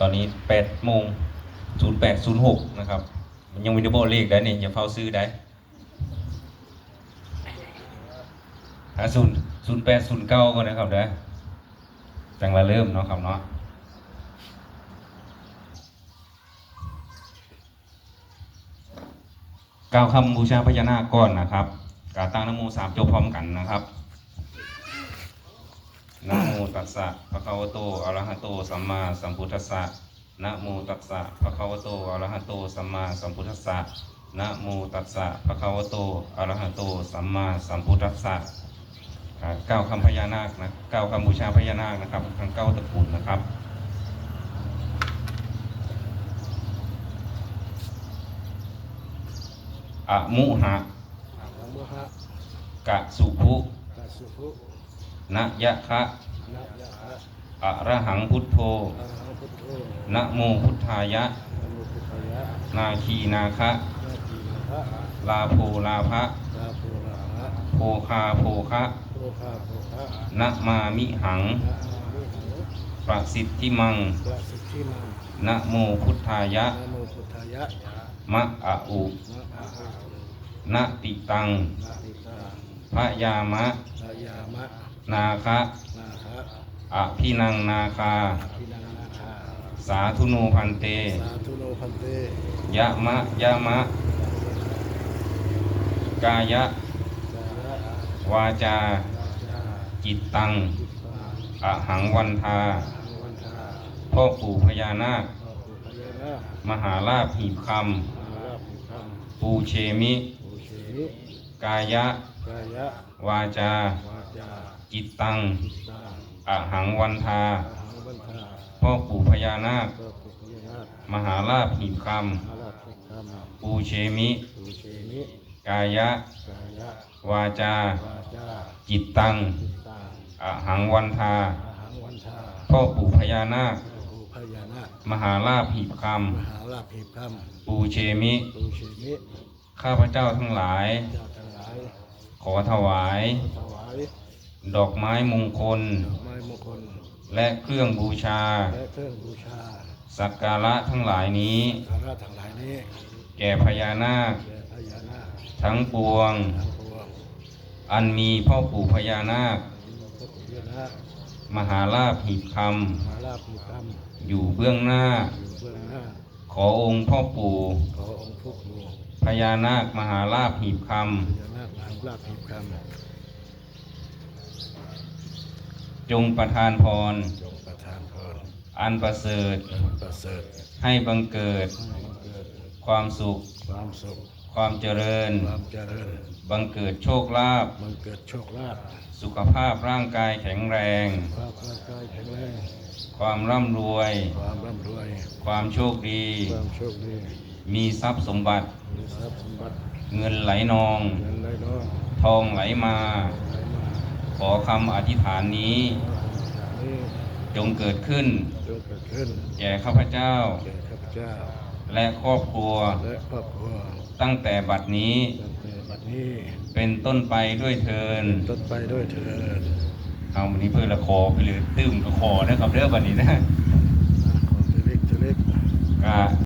ตอนนี้8โมง0806นย์หกนะครับ มันยังมีนโบเลขได้นี่อย่าเฝ้าซื้อได้หาศูนย์ศูนย์แปดศูนย์เก้าก็นะครับเด้อจังละเริ่มเนาะครับเนาะกล่าวคำบูชาพญานาคก่อนนะครับกาวตั้งนโมสามจบพร้อมกันนะครับ นะโมตัสสะภะคะวะโตอะระหะโตสัมมาสัมพุทธัสสะนะโมตัสสะภะคะวะโตอะระหะโตสัมมาสัมพุทธัสสะนะโมตัสสะภะคะวะโตอะระหะโตสัมมาสัมพุทธัสสะอ่ากล่าวคำพญานาคนะกล่าวคำบูชาพญานาคนะครับทั้งเก้าตระกูลนะครับอะมุหะอะระมหะกะสุภุกัสสุภุ นะยะคะนะยะหะอะระหังพุทโธอะระหังพุทโธนะโมพุทธายะนะโมพุทธายะนาคีนาคะนาทีนะหะลาโภลาภะลาโภระหะโภคาโภคะโภคาโภคะนะมามิหังนะอามิหังประสิทธิมัง ประสิทธิมัง นะโมพุทธายะนะโมพุทธายะมะอะอุนะอาหะนะติตังนะติตา พะยามะนายามะ นาคะนาคะอะพินังนาคาอภินังนาคาสาธุโนพันเต สาธุโนพันเตยะมะยะมะ กายะ สาระวาจา ราชาจิตตังจิตตาอะหังวันทา อังวันทาพ่อปู่พญานาค พ่อปู่พญานาคมหาลาภหีบคมาราภิพังำปูเชมิโอเชมิ กายะ กายะ วาจา วาจาจิตตังจิตตาอะหังวันทา อาหังวันทาพ่อปู่พญานาคพ่อปู่พญานาคมหาลาภหีบคมาราภิพังำปูเชมิโอเชมิกายะ กายะ วาจา วาจาจิตตังจิตตาอะหังวันทา อาหังวันทาพ่อปู่พญานาคพ่อปู่พญานาคมหาลาภหีบคมหาราภิพังำปูเชมิโอเชมิ ข้าพเจ้าทั้งหลายเจ้าทั้งหลาย ขอถวายถวายดอกไม้มงคลดอกไม้มงคลและเครื่องบูชาและเครื่องบูชา สักการะทั้งหลายนี้สาระทั้งหลายนี้แก่พญานาคแด่พญานาคทั้งปวงทั้งปวง อันมีพ่อปู่พญานาคพระพุทธนาคมหาลาภหีบคมาลาภมีกรรมำอยู่เบื้องหน้าอยู่เบื้องหน้า ขอองค์พ่อปู่ขอองค์ พุทธหลวงพญานาคมหาลาภหีบคพญานาคมหาลาภมีกรรมำจงประทานพรจงประทานพรอันประเสริฐประเสริฐให้บังเกิด ให้บังเกิดความสุข ความสุขความเจริญ ความเจริญบังเกิดโชคลาภบังเกิดโชคลาภสุขภาพร่างกายแข็งแรงความร่างกายแข็งแรงความร่ำรวย ความร่ำรวย ความโชคดี ความโชคดีมีทรัพย์สมบัติ มีทรัพย์สมบัติเงินไหลนองเงินไหลน้องทองไหลมาไหลมา ขอคำอธิษฐานนี้ขอจากนี้จงเกิดขึ้นจงเกิดขึ้น แก่ข้าพเจ้าแก่ข้าพเจ้าและครอบครัวและครอบครัวตั้งแต่บัดนี้ตั้งแต่บัดนี้ เป็นต้นไปด้วยเทินต้นไปด้วยเถิดเอาวันนี้เพื่อละคอไปเลยตื้มละคอนะครับเรื่องวันนี้นะนะขอเล็กเล็กกะ